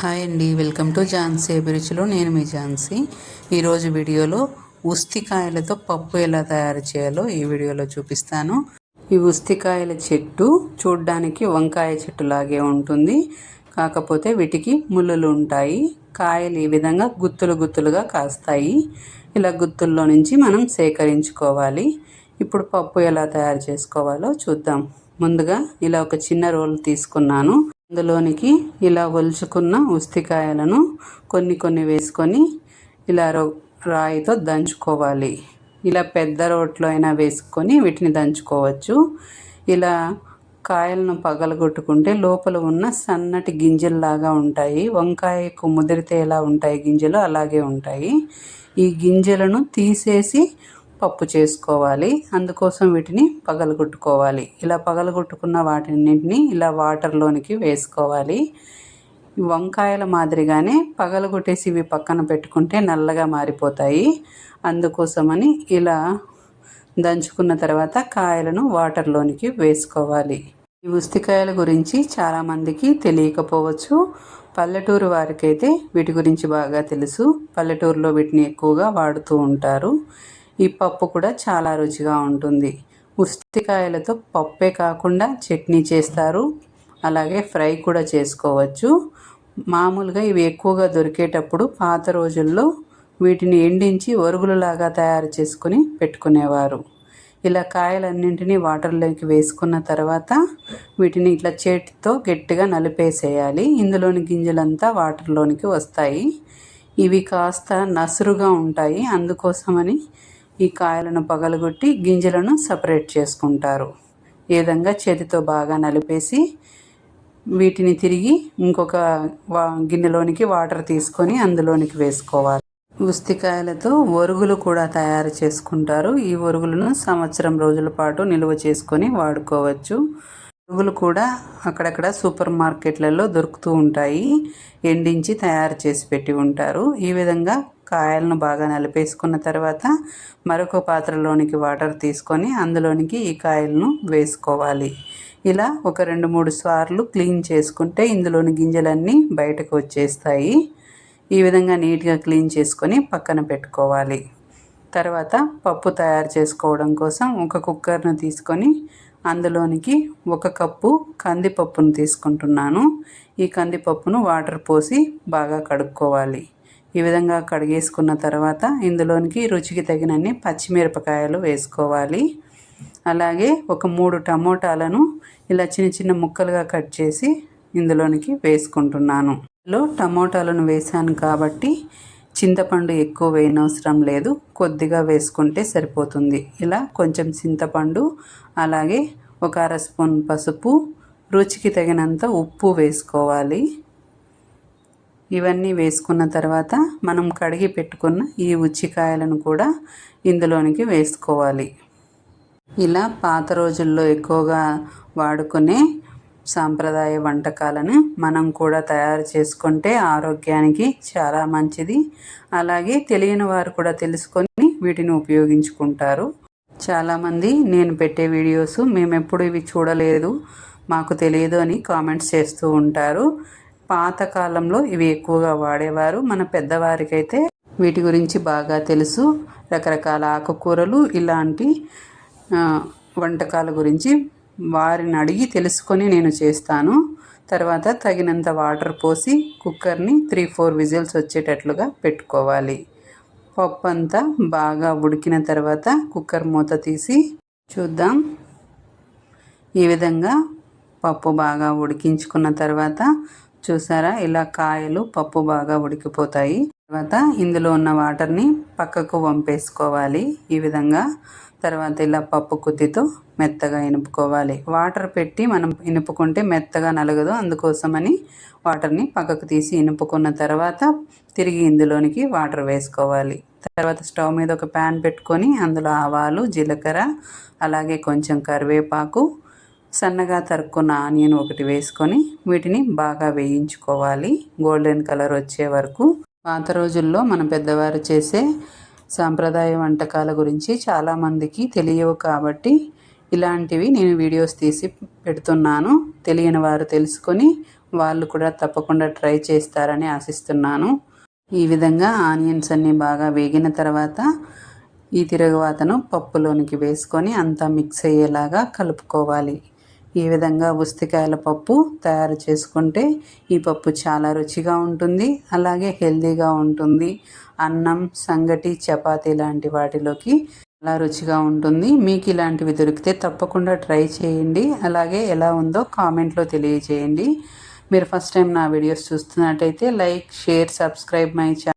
Hi అండి. Welcome to Jhansi అభిరుచిలో. నేను మీ ఝాన్సీ. ఈరోజు వీడియోలో ఉస్తికాయలతో పప్పు ఎలా తయారు చేయాలో ఈ వీడియోలో చూపిస్తాను. ఈ ఉస్తికాయల చెట్టు చూడ్డానికి వంకాయ చెట్టు లాగే ఉంటుంది. కాకపోతే వీటికి ముళ్ళులు ఉంటాయి. కాయలు ఈ విధంగా గుత్తులు గుత్తులుగా కాస్తాయి. ఇలా గుత్తుల్లో నుంచి మనం సేకరించుకోవాలి. ఇప్పుడు పప్పు ఎలా తయారు చేసుకోవాలో చూద్దాం. ముందుగా ఇలా ఒక చిన్న రోల్ తీసుకున్నాను. అందులోనికి ఇలా ఒలుచుకున్న ఉస్తికాయలను కొన్ని కొన్ని వేసుకొని ఇలా రాయితో దంచుకోవాలి. ఇలా పెద్ద రోట్లో అయినా వేసుకొని వీటిని దంచుకోవచ్చు. ఇలా కాయలను పగలగొట్టుకుంటే లోపల ఉన్న సన్నటి గింజల్లాగా ఉంటాయి. వంకాయకు ముదిరితే ఎలా ఉంటాయి గింజలు? అలాగే ఉంటాయి. ఈ గింజలను తీసేసి పప్పు చేసుకోవాలి. అందుకోసం వీటిని పగలగొట్టుకోవాలి. ఇలా పగలగొట్టుకున్న వాటిన్నింటిని ఇలా వాటర్లోనికి వేసుకోవాలి. వంకాయల మాదిరిగానే పగలగొట్టేసి ఇవి పక్కన పెట్టుకుంటే నల్లగా మారిపోతాయి. అందుకోసమని ఇలా దంచుకున్న తర్వాత కాయలను వాటర్లోనికి వేసుకోవాలి. ఈ ఉస్తికాయల గురించి చాలామందికి తెలియకపోవచ్చు. పల్లెటూరు వారికైతే వీటి గురించి బాగా తెలుసు. పల్లెటూరులో వీటిని ఎక్కువగా వాడుతూ ఉంటారు. ఈ పప్పు కూడా చాలా రుచిగా ఉంటుంది. ఉస్తికాయలతో పప్పే కాకుండా చట్నీ చేస్తారు. అలాగే ఫ్రై కూడా చేసుకోవచ్చు. మామూలుగా ఇవి ఎక్కువగా దొరికేటప్పుడు పాత రోజుల్లో వీటిని ఎండించి ఒరుగులలాగా తయారు చేసుకుని పెట్టుకునేవారు. ఇలా కాయలన్నింటినీ వాటర్లోకి వేసుకున్న తర్వాత వీటిని ఇట్లా చేతితో గట్టిగా నలిపేసేయాలి. ఇందులోని గింజలంతా వాటర్లోనికి వస్తాయి. ఇవి కాస్త నసురుగా ఉంటాయి. అందుకోసమని ఈ కాయలను పగలగొట్టి గింజలను సపరేట్ చేసుకుంటారు. ఈ విధంగా చేతితో బాగా నలిపేసి వీటిని తిరిగి ఇంకొక వా గిన్నెలోనికి వాటర్ తీసుకొని అందులోనికి వేసుకోవాలి. ఉస్తికాయలతో ఒరుగులు కూడా తయారు చేసుకుంటారు. ఈ ఒరుగులను సంవత్సరం రోజుల పాటు నిల్వ చేసుకొని వాడుకోవచ్చు. ఒరుగులు కూడా అక్కడక్కడ సూపర్ మార్కెట్లలో దొరుకుతూ ఉంటాయి. ఎండించి తయారు చేసి పెట్టి ఉంటారు. ఈ విధంగా కాయలను బాగా నలిపేసుకున్న తర్వాత మరొక పాత్రలోనికి వాటర్ తీసుకొని అందులోనికి ఈ కాయలను వేసుకోవాలి. ఇలా ఒక రెండు మూడు సార్లు క్లీన్ చేసుకుంటే ఇందులోని గింజలన్నీ బయటకు వచ్చేస్తాయి. ఈ విధంగా నీట్గా క్లీన్ చేసుకొని పక్కన పెట్టుకోవాలి. తర్వాత పప్పు తయారు చేసుకోవడం కోసం ఒక కుక్కర్ను తీసుకొని అందులోనికి ఒక కప్పు కందిపప్పును తీసుకుంటున్నాను. ఈ కందిపప్పును వాటర్ పోసి బాగా కడుక్కోవాలి. ఈ విధంగా కడిగేసుకున్న తర్వాత ఇందులోనికి రుచికి తగినన్ని పచ్చిమిరపకాయలు వేసుకోవాలి. అలాగే ఒక మూడు టమోటాలను ఇలా చిన్న చిన్న ముక్కలుగా కట్ చేసి ఇందులోనికి వేసుకుంటున్నాను. ఇందులో టమోటాలను వేసాను కాబట్టి చింతపండు ఎక్కువ వేయనవసరం లేదు. కొద్దిగా వేసుకుంటే సరిపోతుంది. ఇలా కొంచెం చింతపండు అలాగే ఒక అర స్పూన్ పసుపు రుచికి తగినంత ఉప్పు వేసుకోవాలి. ఇవన్నీ వేసుకున్న తర్వాత మనం కడిగి పెట్టుకున్న ఈ ఉచ్చికాయలను కూడా ఇందులోనికి వేసుకోవాలి. ఇలా పాత రోజుల్లో ఎక్కువగా వాడుకునే సాంప్రదాయ వంటకాలను మనం కూడా తయారు చేసుకుంటే ఆరోగ్యానికి చాలా మంచిది. అలాగే తెలియని వారు కూడా తెలుసుకొని వీటిని ఉపయోగించుకుంటారు. చాలామంది నేను పెట్టే వీడియోస్ మేము ఎప్పుడు ఇవి చూడలేదు మాకు తెలియదు అని కామెంట్స్ చేస్తూ ఉంటారు. పాతకాలంలో ఇవి ఎక్కువగా వాడేవారు. మన పెద్దవారికైతే వీటి గురించి బాగా తెలుసు. రకరకాల ఆకుకూరలు ఇలాంటి వంటకాల గురించి వారిని అడిగి తెలుసుకొని నేను చేస్తాను. తర్వాత తగినంత వాటర్ పోసి కుక్కర్ని త్రీ ఫోర్ విజిల్స్ వచ్చేటట్లుగా పెట్టుకోవాలి. పప్పు అంతా బాగా ఉడికిన తర్వాత కుక్కర్ మూత తీసి చూద్దాం. ఈ విధంగా పప్పు బాగా ఉడికించుకున్న తర్వాత చూసారా? ఇలా కాయలు పప్పు బాగా ఉడికిపోతాయి. తర్వాత ఇందులో ఉన్న వాటర్ని పక్కకు వంపేసుకోవాలి ఈ విధంగా. తర్వాత ఇలా పప్పు కుత్తితో మెత్తగా ఇనుపుకోవాలి. వాటర్ పెట్టి మనం ఇనుపుకుంటే మెత్తగా నలగదు. అందుకోసమని వాటర్ని పక్కకు తీసి ఇనుపుకున్న తర్వాత తిరిగి ఇందులోనికి వాటర్ వేసుకోవాలి. తర్వాత స్టవ్ మీద ఒక ప్యాన్ పెట్టుకొని అందులో ఆవాలు జీలకర్ర అలాగే కొంచెం కరివేపాకు సన్నగా తరుక్కున్న ఆనియన్ ఒకటి వేసుకొని వీటిని బాగా వేయించుకోవాలి. గోల్డెన్ కలర్ వచ్చే వరకు. పాత రోజుల్లో మన పెద్దవారు చేసే సాంప్రదాయ వంటకాల గురించి చాలామందికి తెలియవు కాబట్టి ఇలాంటివి నేను వీడియోస్ తీసి పెడుతున్నాను. తెలియని వారు తెలుసుకొని వాళ్ళు కూడా తప్పకుండా ట్రై చేస్తారని ఆశిస్తున్నాను. ఈ విధంగా ఆనియన్స్ అన్నీ బాగా వేగిన తర్వాత ఈ తిరగవాతను పప్పులోనికి వేసుకొని అంతా మిక్స్ అయ్యేలాగా కలుపుకోవాలి. ఈ విధంగా ఉస్తికాయల పప్పు తయారు చేసుకుంటే ఈ పప్పు చాలా రుచిగా ఉంటుంది అలాగే హెల్దీగా ఉంటుంది. అన్నం సంగటి చపాతీ లాంటి వాటిలోకి చాలా రుచిగా ఉంటుంది. మీకు ఇలాంటివి దొరికితే తప్పకుండా ట్రై చేయండి. అలాగే ఎలా ఉందో కామెంట్లో తెలియజేయండి. మీరు ఫస్ట్ టైం నా వీడియోస్ చూస్తున్నట్టయితే like share subscribe my channel